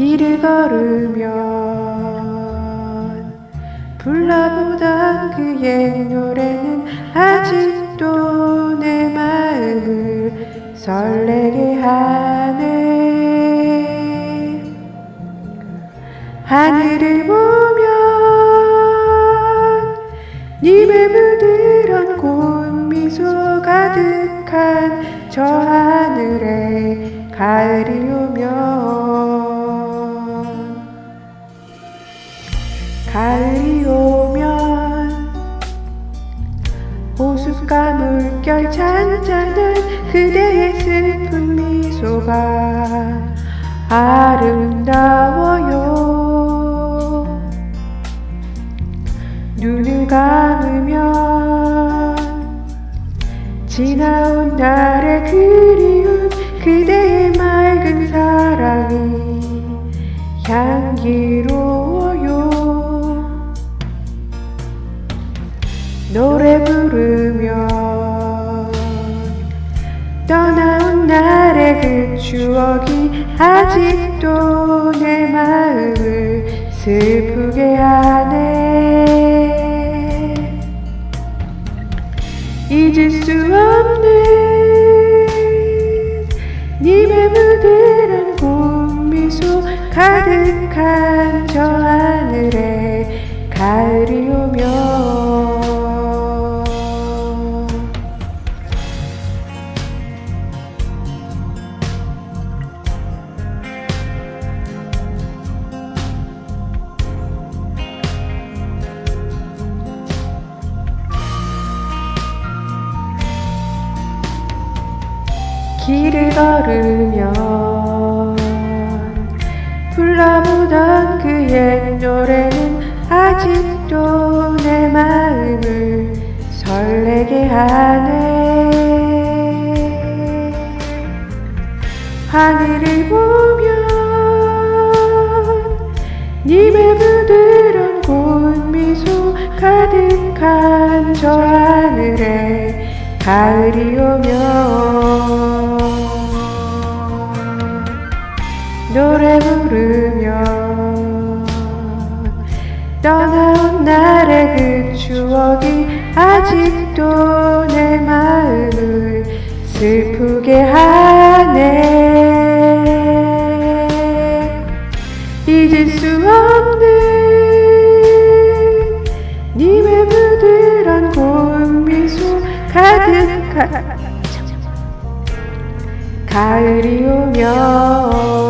길을 걸으면 불러보던 그의 노래는 아직도 내 마음을 설레게 하네. 하늘을 보면 님의 부드러운 고운 미소 가득한 저 하늘에 가을이 오면 가을이 오면 호숫가 물결 잔잔한 그대의 슬픈 미소가 아름다워요. 눈을 감으면 지나온 날의 그리운 그대의 맑은 사랑이 향기로 떠나온 날의 그 추억이 아직도 내 마음을 슬프게 하네. 잊을 수 없는 님의 부드러운 미소 가득한 저 하늘에 길을 걸으면 불러보던 그의 노래는 아직도 내 마음을 설레게 하네. 하늘을 보면 님의 부드러운 고운 미소 가득한 저 하늘에 가을이 오면 노래 부르면 떠나온 날의 그 추억이 아직도 내 마음을 슬프게 하네. 잊을 수 없는 님의 부드러운 고운 미소 가득한 가을이 오면